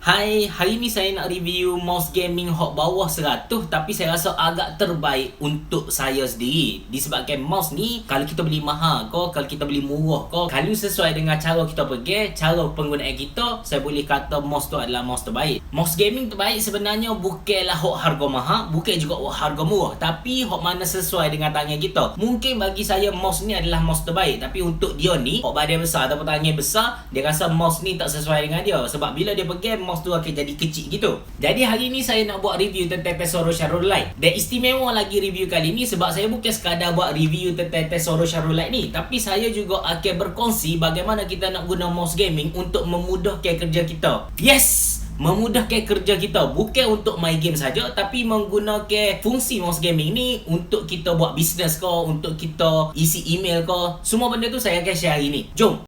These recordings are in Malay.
Hai, hari ni saya nak review mouse gaming hot bawah 100 tapi saya rasa agak terbaik untuk saya sendiri. Disebabkan mouse ni kalau kita beli mahal ko, kalau kita beli murah ko, kalau sesuai dengan cara kita pergi, cara penggunaan kita, saya boleh kata mouse tu adalah mouse terbaik. Mouse gaming terbaik sebenarnya bukanlah hot harga mahal, bukan juga hot harga murah, tapi hot mana sesuai dengan tangan kita. Mungkin bagi saya mouse ni adalah mouse terbaik, tapi untuk dia ni, hot badan besar ataupun tangan besar, dia rasa mouse ni tak sesuai dengan dia. Sebab bila dia pergi mouse tu akan jadi kecil gitu. Jadi hari ni saya nak buat review tentang Tesoro Sharul Light. Dan istimewa lagi review kali ni sebab saya bukan sekadar buat review tentang Tesoro Light ni, tapi saya juga akan berkongsi bagaimana kita nak guna mouse gaming untuk memudahkan kerja kita. Yes! memudahkan kerja kita bukan untuk main game saja tapi menggunakan fungsi mouse gaming ni untuk kita buat bisnes ke untuk kita isi email ke semua benda tu saya akan share hari ni jom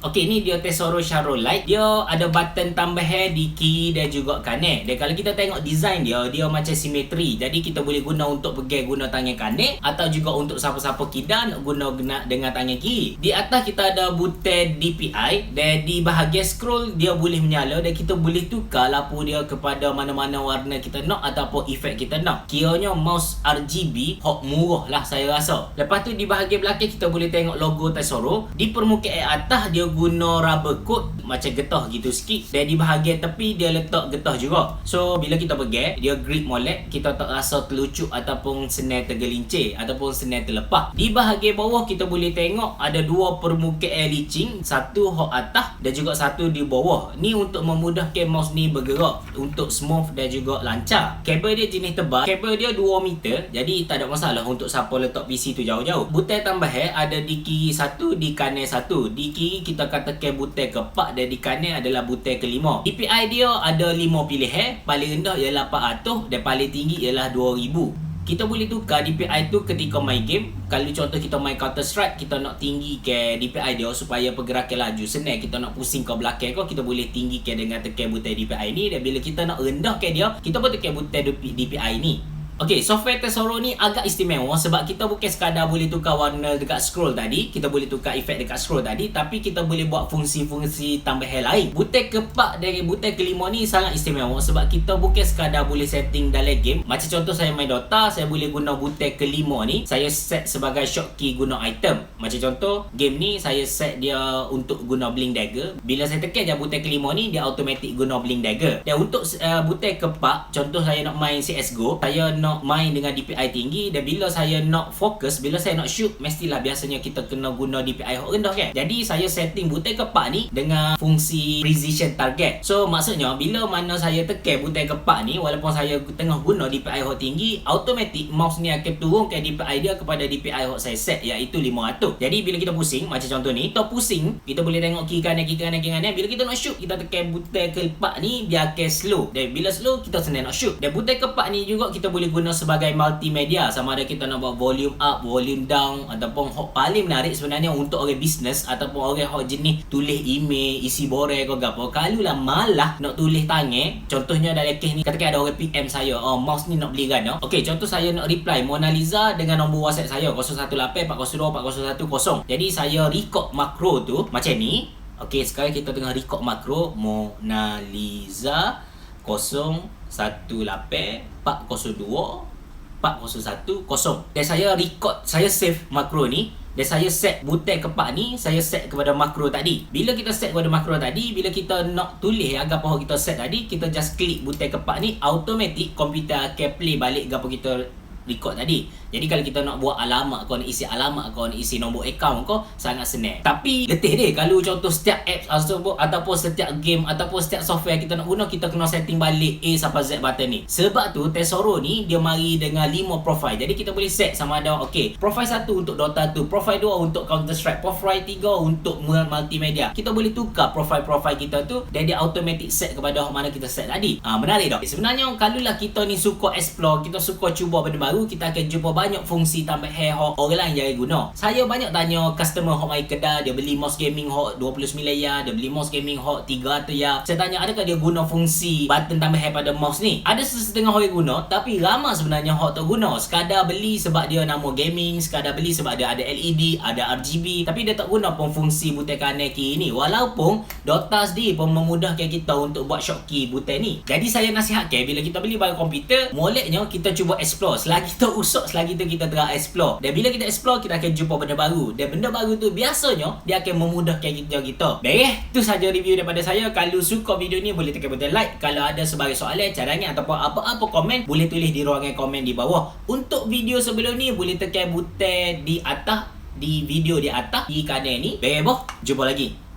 Okey ni dia Tesoro Shadow Light. Dia ada button tambahan di kiri dan juga kanan. Dan kalau kita tengok design dia, dia macam simetri. Jadi kita boleh guna untuk pergi guna tangan kanan atau juga untuk siapa-siapa kita nak guna guna dengan tangan kiri. Di atas kita ada button DPI dan di bahagian scroll dia boleh menyala dan kita boleh tukar lampu dia kepada mana-mana warna kita nak ataupun efek kita nak. Kiranya mouse RGB hot murah lah saya rasa. Lepas tu di bahagian belakang kita boleh tengok logo Tesoro. Di permukaan atas dia guna rubber coat macam getah gitu sikit. Dan di bahagian tepi dia letak getah juga. So bila kita pergi dia grip molek kita tak rasa terlucuk ataupun senai tergelincir ataupun senai terlepas di bahagian bawah kita boleh tengok ada dua permukaan licin satu hok atas dan juga satu di bawah. Ni untuk memudahkan mouse ni bergerak untuk smooth dan juga lancar. Kabel dia jenis tebal. Kabel dia 2 meter jadi tak ada masalah untuk siapa letak PC tu jauh-jauh. Butang tambahan ada di kiri satu di kanan satu. Di kiri kita kita katakan butai keempat dan di kanan adalah butai kelima. DPI dia ada lima pilihan. Paling rendah ialah 400 dan paling tinggi ialah 2000. Kita boleh tukar DPI tu ketika main game. Kalau contoh kita main Counter Strike, kita nak tinggi ke DPI dia supaya pergerakan laju senang. Kita nak pusing ke belakang kau, kita boleh tinggi ke dengan tekan butai DPI ni. Dan bila kita nak rendah ke dia, kita pun tekan butai DPI ni. Okey, software Tesoro ni agak istimewa sebab kita bukan sekadar boleh tukar warna dekat scroll tadi, kita boleh tukar efek dekat scroll tadi, tapi kita boleh buat fungsi-fungsi tambahan lain. Butai keempat dari butai kelima ni sangat istimewa sebab kita bukan sekadar boleh setting dalam game. Macam contoh saya main Dota, saya boleh guna butai kelima ni, saya set sebagai shortkey guna item. Macam contoh, game ni saya set dia untuk guna blink dagger. Bila saya tekan je butai kelima ni, dia automatic guna blink dagger. Dan untuk uh, butai keempat, contoh saya nak main CSGO, saya nak nak main dengan DPI tinggi dan bila saya nak fokus bila saya nak shoot mestilah biasanya kita kena guna DPI yang rendah kan? Jadi saya setting butai kepak ni dengan fungsi precision target. So maksudnya bila mana saya tekan butai kepak ni walaupun saya tengah guna DPI yang tinggi automatic mouse ni akan turunkan DPI dia kepada DPI yang saya set iaitu 500 jadi bila kita pusing macam contoh ni kita pusing kita boleh tengok kiri kanan kiri kanan kiri kanan. Bila kita nak shoot kita tekan butai kepak ni dia akan slow. Dan bila slow kita senang nak shoot. Dan butai kepak ni juga kita boleh guna guna sebagai multimedia sama ada kita nak buat volume up, volume down ataupun hot paling menarik sebenarnya untuk orang bisnes ataupun orang hot jenis tulis email, isi borang ke apa. Kalau lah malah nak tulis tangan, contohnya dalam kes ni katakan ada orang PM saya, oh mouse ni nak beli kan? No? Okey, contoh saya nak reply Mona Lisa dengan nombor WhatsApp saya 018-402-401. Jadi saya record makro tu macam ni. Okey, sekarang kita tengah record makro Mona Lisa 018 402 401 kosong dan saya record saya save makro ni dan saya set butai kepak ni saya set kepada makro tadi. Bila kita set kepada makro tadi bila kita nak tulis agak apa kita set tadi kita just klik butai kepak ni automatic komputer akan play balik apa kita record tadi. Jadi kalau kita nak buat alamat kau nak isi alamat kau nak isi nombor akaun kau sangat senang. Tapi letih deh kalau contoh setiap apps ataupun ataupun setiap game ataupun setiap software kita nak guna kita kena setting balik A sampai Z button ni. Sebab tu Tesoro ni dia mari dengan 5 profile. Jadi kita boleh set sama ada okey, profile 1 untuk Dota 2, profile 2 untuk Counter Strike, profile 3 untuk multimedia. Kita boleh tukar profile-profile kita tu dan dia automatic set kepada mana kita set tadi. Ah ha, menarik tak? Sebenarnya kalau lah kita ni suka explore, kita suka cuba benda baru, kita akan jumpa banyak fungsi tambahan hok orang lain jangan guna. Saya banyak tanya customer hok mai kedai dia beli mouse gaming hok 29 ya, dia beli mouse gaming hok 300 ya. Saya tanya adakah dia guna fungsi button tambahan pada mouse ni? Ada setengah orang guna tapi ramai sebenarnya hok tak guna. Sekadar beli sebab dia nama gaming, sekadar beli sebab dia ada LED, ada RGB tapi dia tak guna pun fungsi butang kanan kiri ni. Walaupun Dota sendiri pun memudahkan kita untuk buat shortcut butang ni. Jadi saya nasihatkan bila kita beli barang komputer, moleknya kita cuba explore. Selagi kita usuk, selagi tu kita tengah explore. Dan bila kita explore, kita akan jumpa benda baru. Dan benda baru tu biasanya dia akan memudahkan kita kita. Baik, tu saja review daripada saya. Kalau suka video ni boleh tekan butang like. Kalau ada sebagai soalan, cadangan ataupun apa-apa komen, boleh tulis di ruangan komen di bawah. Untuk video sebelum ni boleh tekan butang di atas di video di atas di kanan ni. Baik, boh. Jumpa lagi.